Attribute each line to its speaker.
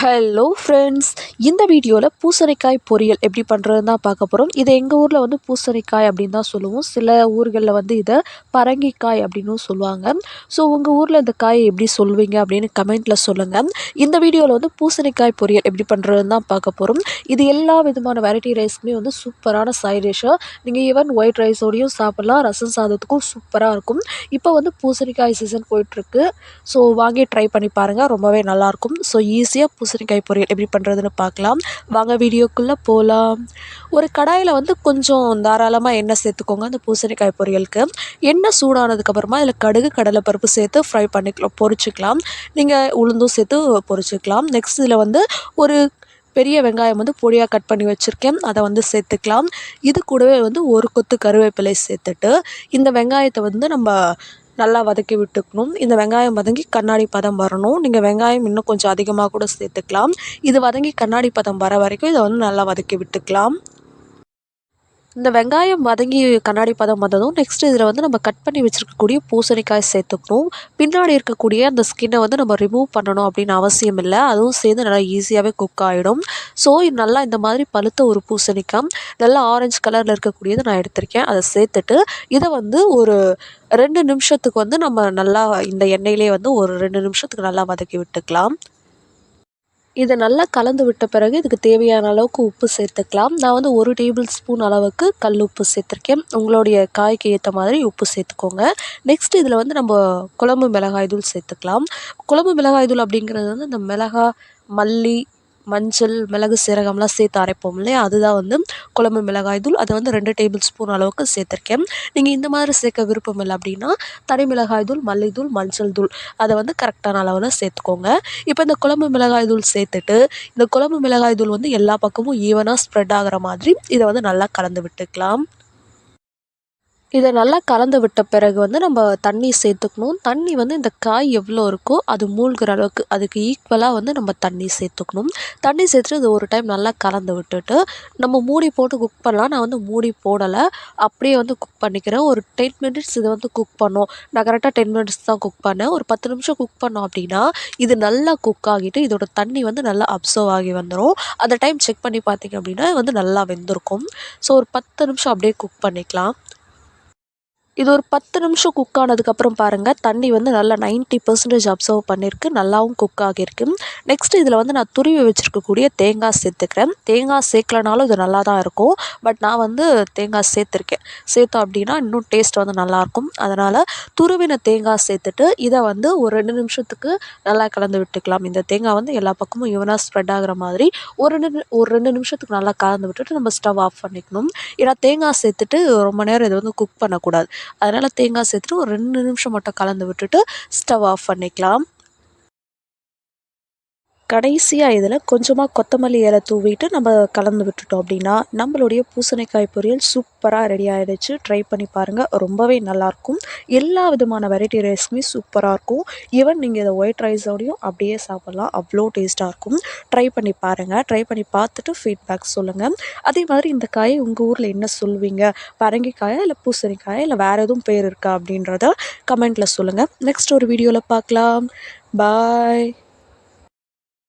Speaker 1: Hello friends இந்த வீடியோவில் பூசணிக்காய் பொரியல் எப்படி பண்ணுறதுன்னு தான் பார்க்க போகிறோம் இதை எங்கள் ஊரில் வந்து பூசணிக்காய் அப்படின்னு தான் சொல்லுவோம். சில ஊர்களில் வந்து இதை பரங்கிக்காய் அப்படின்னும் சொல்லுவாங்க. ஸோ உங்கள் ஊரில் இந்த காயை எப்படி சொல்லுவீங்க அப்படின்னு கமெண்ட்டில் சொல்லுங்கள் இந்த வீடியோவில் வந்து பூசணிக்காய் பொரியல் எப்படி பண்ணுறதுன்னு தான் பார்க்க போகிறோம் இது எல்லா விதமான வெரைட்டி ரைஸ்க்குமே வந்து சூப்பரான சைட் டிஷ்ஷாக நீங்கள் ஈவன் ஒயிட் ரைஸோடையும் சாப்பிட்லாம். ரசம் சாதத்துக்கும் சூப்பராக இருக்கும். இப்போ வந்து பூசணிக்காய் சீசன் போயிட்டுருக்கு ஸோ வாங்கி ட்ரை பண்ணி பாருங்கள் ரொம்பவே நல்லாயிருக்கும் ஸோ ஈஸியாக பூசணிக்காய் பொரியல் எப்படி பண்ணுறதுன்னு பார்க்கலாம். வாங்க வீடியோக்குள்ளே போகலாம் ஒரு கடாயில் வந்து கொஞ்சம் தாராளமாக எண்ணெய் சேர்த்துக்கோங்க அந்த பூசணிக்காய் பொரியலுக்கு. எண்ணெய் சூடானதுக்கப்புறமா அதில் கடுகு கடலைப்பருப்பு சேர்த்து ஃப்ரை பண்ணிக்கலாம் பொரிச்சிக்கலாம். நீங்கள் உளுந்தும் சேர்த்து பொரிச்சிக்கலாம். நெக்ஸ்ட் இதில் வந்து ஒரு பெரிய வெங்காயம் வந்து பொடியாக கட் பண்ணி வச்சுருக்கேன். அதை வந்து சேர்த்துக்கலாம். இது கூடவே வந்து ஒரு கொத்து கருவேப்பிலை சேர்த்துட்டு இந்த வெங்காயத்தை வந்து நம்ம நல்லா வதக்கி விட்டுக்கணும். இந்த வெங்காயம் வதங்கி கண்ணாடி பதம் வரணும். நீங்கள் வெங்காயம் இன்னும் கொஞ்சம் அதிகமாக கூட சேர்த்துக்கலாம். இது வதங்கி கண்ணாடி பதம் வர வரைக்கும் இதை வந்து நல்லா வதக்கி விட்டுக்கலாம். இந்த வெங்காயம் வதங்கி கண்ணாடி பதம் வந்ததும் நெக்ஸ்ட் இதில் வந்து நம்ம கட் பண்ணி வச்சுருக்கக்கூடிய பூசணிக்காய் சேர்த்துக்கணும். பின்னாடி இருக்கக்கூடிய அந்த ஸ்கின்னை வந்து நம்ம ரிமூவ் பண்ணணும் அப்படின்னு அவசியம் இல்லை. அதுவும் சேர்ந்து நல்லா ஈஸியாகவே குக் ஆகிடும் ஸோ நல்லா இந்த மாதிரி பழுத்த ஒரு பூசணிக்காய் நல்லா ஆரஞ்சு கலரில் இருக்கக்கூடியது நான் எடுத்திருக்கேன். அதை சேர்த்துட்டு இதை வந்து ஒரு ரெண்டு நிமிஷத்துக்கு வந்து நம்ம நல்லா இந்த எண்ணெயிலே வந்து ஒரு ரெண்டு நிமிஷத்துக்கு நல்லா வதக்கி விட்டுக்கலாம். இதை நல்லா கலந்து விட்ட பிறகு இதுக்கு தேவையான அளவுக்கு உப்பு சேர்த்துக்கலாம். நான் வந்து ஒரு டேபிள் ஸ்பூன் அளவுக்கு கல் உப்பு சேர்த்துருக்கேன். உங்களுடைய காய்க்கு ஏற்ற மாதிரி உப்பு சேர்த்துக்கோங்க. நெக்ஸ்ட் இதில் வந்து நம்ம குழம்பு மிளகாய் தூள் சேர்த்துக்கலாம். குழம்பு மிளகாய் தூள் அப்படிங்கிறது வந்து இந்த மிளகாய் மல்லி மஞ்சள் மிளகு சீரகம்லாம் சேர்த்து அரைப்போம் இல்லையா? அதுதான் வந்து குழம்பு மிளகாய் தூள். அதை வந்து ரெண்டு டேபிள் ஸ்பூன் அளவுக்கு சேர்த்துருக்கேன். நீங்கள் இந்த மாதிரி சேர்க்க விருப்பம் இல்லை அப்படின்னா தனி மிளகாய் தூள் மல்லித்தூள் மஞ்சள் தூள் அதை வந்து கரெக்டான அளவில் சேர்த்துக்கோங்க. இப்போ இந்த குழம்பு மிளகாய் தூள் சேர்த்துட்டு இந்த குழம்பு மிளகாய் தூள் வந்து எல்லா பக்கமும் ஈவனாக ஸ்ப்ரெட் ஆகிற மாதிரி இதை வந்து நல்லா கலந்து விட்டுக்கலாம். இதை நல்லா கலந்து விட்ட பிறகு வந்து நம்ம தண்ணி சேர்த்துக்கணும். தண்ணி வந்து இந்த காய் எவ்வளோ இருக்கோ அது மூழ்கிற அளவுக்கு அதுக்கு ஈக்குவலாக வந்து நம்ம தண்ணி சேர்த்துக்கணும். தண்ணி சேர்த்துட்டு இது ஒரு டைம் நல்லா கலந்து விட்டுட்டு நம்ம மூடி போட்டு குக் பண்ணலாம். நான் வந்து மூடி போடலை. அப்படியே வந்து குக் பண்ணிக்கிறேன். ஒரு டென் மினிட்ஸ் இதை வந்து குக் பண்ணோம். நான் கரெக்டாக டென் மினிட்ஸ் தான் குக் பண்ணேன். ஒரு பத்து நிமிஷம் குக் பண்ணோம் அப்படின்னா இது நல்லா குக் ஆகிட்டு இதோட தண்ணி வந்து நல்லா அப்சர்வ் ஆகி வந்துடும் அந்த டைம் செக் பண்ணி பார்த்தீங்க அப்படின்னா வந்து நல்லா வெந்திருக்கும். ஸோ ஒரு பத்து நிமிஷம் அப்படியே குக் பண்ணிக்கலாம். இது ஒரு பத்து நிமிஷம் குக் ஆனதுக்கப்புறம் பாருங்கள் தண்ணி வந்து நல்லா நைன்ட்டி பர்சன்டேஜ் அப்சர்வ் பண்ணியிருக்கு நல்லாவும் குக் ஆகியிருக்கு. நெக்ஸ்ட் இதில் வந்து நான் துருவி வச்சுருக்கக்கூடிய தேங்காய் சேர்த்துக்கிறேன். தேங்காய் சேர்க்கலனாலும் இது நல்லா தான் இருக்கும். பட் நான் வந்து தேங்காய் சேர்த்துருக்கேன். சேர்த்தோம் அப்படின்னா இன்னும் டேஸ்ட் வந்து நல்லாயிருக்கும். அதனால் துருவின தேங்காய் சேர்த்துட்டு இதை வந்து ஒரு ரெண்டு நிமிஷத்துக்கு நல்லா கலந்து விட்டுக்கலாம். இந்த தேங்காய் வந்து எல்லா பக்கமும் ஈவனாக ஸ்ப்ரெட் ஆகிற மாதிரி ஒரு ரெண்டு ஒரு ரெண்டு நிமிஷத்துக்கு நல்லா கலந்து விட்டுட்டு நம்ம ஸ்டவ் ஆஃப் பண்ணிக்கணும். ஏன்னா தேங்காய் சேர்த்துட்டு ரொம்ப நேரம் இதை வந்து குக் பண்ணக்கூடாது. அதனால் தேங்காய் சேர்த்துட்டு ஒரு ரெண்டு நிமிஷம் மட்டும் கலந்து விட்டுட்டு ஸ்டவ் ஆஃப் பண்ணிக்கலாம். கடைசியாக இதில் கொஞ்சமாக கொத்தமல்லி இலை தூவிட்டு நம்ம கலந்து விட்டுட்டோம் அப்படின்னா நம்மளுடைய பூசணிக்காய் பொரியல் சூப்பராக ரெடி ஆகிடுச்சு ட்ரை பண்ணி பாருங்கள் ரொம்பவே நல்லாயிருக்கும் எல்லா விதமான வெரைட்டி ரைஸுமே சூப்பராக இருக்கும். ஈவன் நீங்கள் இதை ஒயிட் ரைஸோடையும் அப்படியே சாப்பிட்லாம். அவ்வளோ டேஸ்ட்டாக இருக்கும். ட்ரை பண்ணி பாருங்கள் ட்ரை பண்ணி பார்த்துட்டு ஃபீட்பேக் சொல்லுங்கள் அதே மாதிரி இந்த காயை உங்கள் ஊரில் என்ன சொல்வீங்க பரங்கிக்காயா இல்லை பூசணிக்காயா இல்லை வேறு எதுவும் பேர் இருக்கா அப்படின்றத கமெண்ட்டில் சொல்லுங்கள் நெக்ஸ்ட் ஒரு வீடியோவில் பார்க்கலாம். பாய்